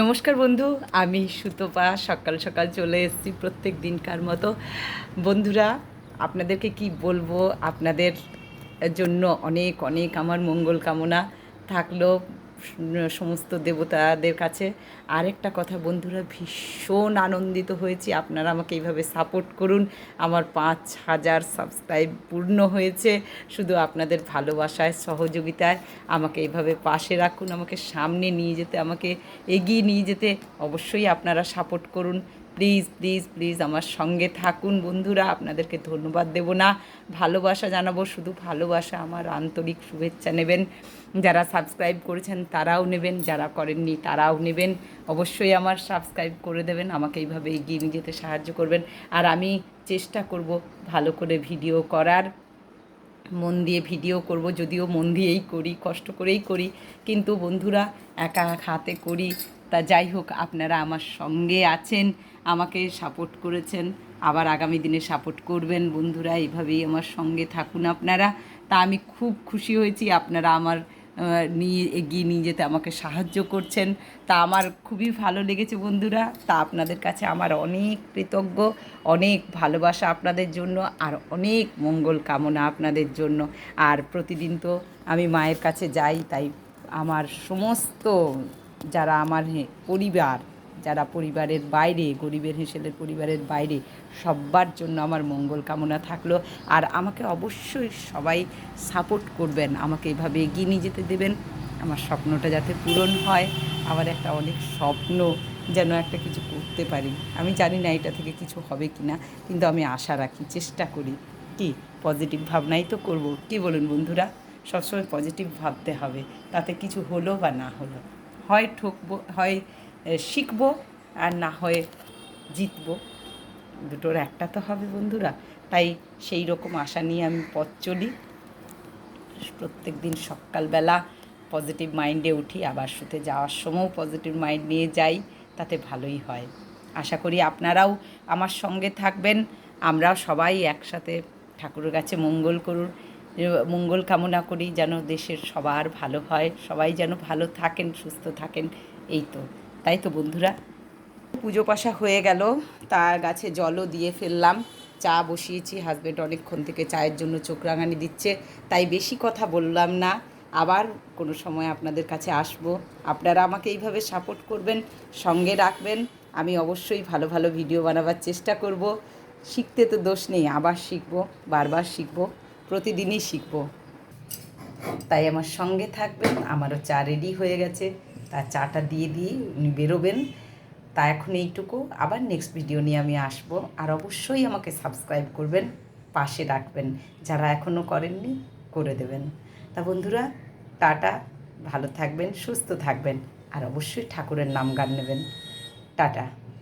নমস্কার বন্ধু, আমি সুতপা, সকাল সকাল চলে এসেছি প্রত্যেক দিনকার মতো। বন্ধুরা, আপনাদেরকে কি বলব? আপনাদের জন্য অনেক অনেক আমার মঙ্গল কামনা থাকল। সমস্ত দেবতাদের কাছে আরেকটা কথা, বন্ধুরা, ভীষণ আনন্দিত হয়েছি। আপনারা আমাকে এইভাবে সাপোর্ট করুন। আমার পাঁচ হাজার সাবস্ক্রাইব পূর্ণ হয়েছে। শুধু আপনাদের ভালোবাসায়, সহযোগিতায় আমাকে এইভাবে পাশে রাখুন, আমাকে সামনে নিয়ে যেতে, আমাকে এগিয়ে নিয়ে যেতে অবশ্যই আপনারা সাপোর্ট করুন। প্লিজ প্লিজ প্লিজ আমার সঙ্গে থাকুন বন্ধুরা, আপনাদেরকে ধন্যবাদ দেব না। ভালোবাসা জানাব, শুধু ভালোবাসা আমার আন্তরিক শুভেচ্ছা নেবেন। যারা সাবস্ক্রাইব করেছেন তারাও নেবেন, যারা করেননি তারাও নেবেন। অবশ্যই আমার সাবস্ক্রাইব করে দেবেন, আমাকে এইভাবে এগিয়ে নিয়ে যেতে সাহায্য করবেন। আর আমি চেষ্টা করব ভালো করে ভিডিও করার, মন দিয়ে ভিডিও করব, যদিও মন দিয়েই করি, কষ্ট করেই করি। কিন্তু বন্ধুরা, একা হাতে করি তা যাই হোক, আপনারা আমার সঙ্গে আছেন, আমাকে সাপোর্ট করেছেন, আবার আগামী দিনে সাপোর্ট করবেন। বন্ধুরা, এইভাবেই আমার সঙ্গে থাকুন আপনারা। তা আমি খুব খুশি হয়েছি, আপনারা আমার নিয়ে এগিয়ে নিয়ে যেতে আমাকে সাহায্য করছেন। তা আমার খুবই ভালো লেগেছে বন্ধুরা। তা আপনাদের কাছে আমার অনেক কৃতজ্ঞ, অনেক ভালোবাসা আপনাদের জন্য, আর অনেক মঙ্গল কামনা আপনাদের জন্য। আর প্রতিদিন তো আমি মায়ের কাছে যাই, তাই আমার সমস্ত যারা আমার পরিবার, যারা পরিবারের বাইরে, গরিবের হেসেলের পরিবারের বাইরে সবার জন্য আমার মঙ্গল কামনা থাকল। আর আমাকে অবশ্যই সবাই সাপোর্ট করবেন, আমাকে এভাবে এগিয়ে নিয়ে যেতে দেবেন। আমার স্বপ্নটা যাতে পূরণ হয়, আমার একটা অনেক স্বপ্ন যেন একটা কিছু করতে পারি। আমি জানি না এটা থেকে কিছু হবে কি না কিন্তু আমি আশা রাখি, চেষ্টা করি। কি? পজিটিভ ভাবনাই তো করব। কি বলুন বন্ধুরা? সবসময় পজিটিভ ভাবতে হবে, তাতে কিছু হলো বা না হলো। হয় ঠকবো, হয় শিখব আর না হয়ে জিতবো। দুটোর একটা তো হবে বন্ধুরা। তাই সেই রকম আশা নিয়ে আমি পথ চলি। প্রত্যেক দিন সকালবেলা পজিটিভ মাইন্ডে উঠি, আবার শুতে যাওয়ার সময়ও পজিটিভ মাইন্ড নিয়ে যাই, তাতে ভালোই হয়। আশা করি আপনারাও আমার সঙ্গে থাকবেন। আমরাও সবাই একসাথে ঠাকুরের কাছে মঙ্গল করুন। মঙ্গল কামনা করি যেন দেশের সবার ভালো হয়, সবাই যেন ভালো থাকেন, সুস্থ থাকেন, এই তো। তাই তো বন্ধুরা? পুজো পাশা হয়ে গেল, তার গাছে জলও দিয়ে ফেললাম, চা বসিয়েছি হাজব্যান্ড অনেকক্ষণ থেকে চায়ের জন্য চোখ রাঙানি দিচ্ছে, তাই বেশি কথা বললাম না, আবার কোনো সময় আপনাদের কাছে আসব। আপনারা আমাকে এইভাবে সাপোর্ট করবেন, সঙ্গে রাখবেন, আমি অবশ্যই ভালো ভালো ভিডিও বানাবার চেষ্টা করব। শিখতে তো দোষ নেই, আবার শিখব, বারবার শিখব। প্রতিদিনই শিখব। তাই আমার সঙ্গে থাকবেন, আমারও চা রেডি হয়ে গেছে। তার চাটা দিয়ে দিয়ে উনি বেরোবেন। তা এখন এইটুকু। আবার নেক্সট ভিডিও নিয়ে আমি আসব। আর অবশ্যই আমাকে সাবস্ক্রাইব করবেন, পাশে রাখবেন। যারা এখনও করেননি, করে দেবেন। তা বন্ধুরা, টাটা। ভালো থাকবেন, সুস্থ থাকবেন। আর অবশ্যই ঠাকুরের নাম গান নেবেন। টাটা।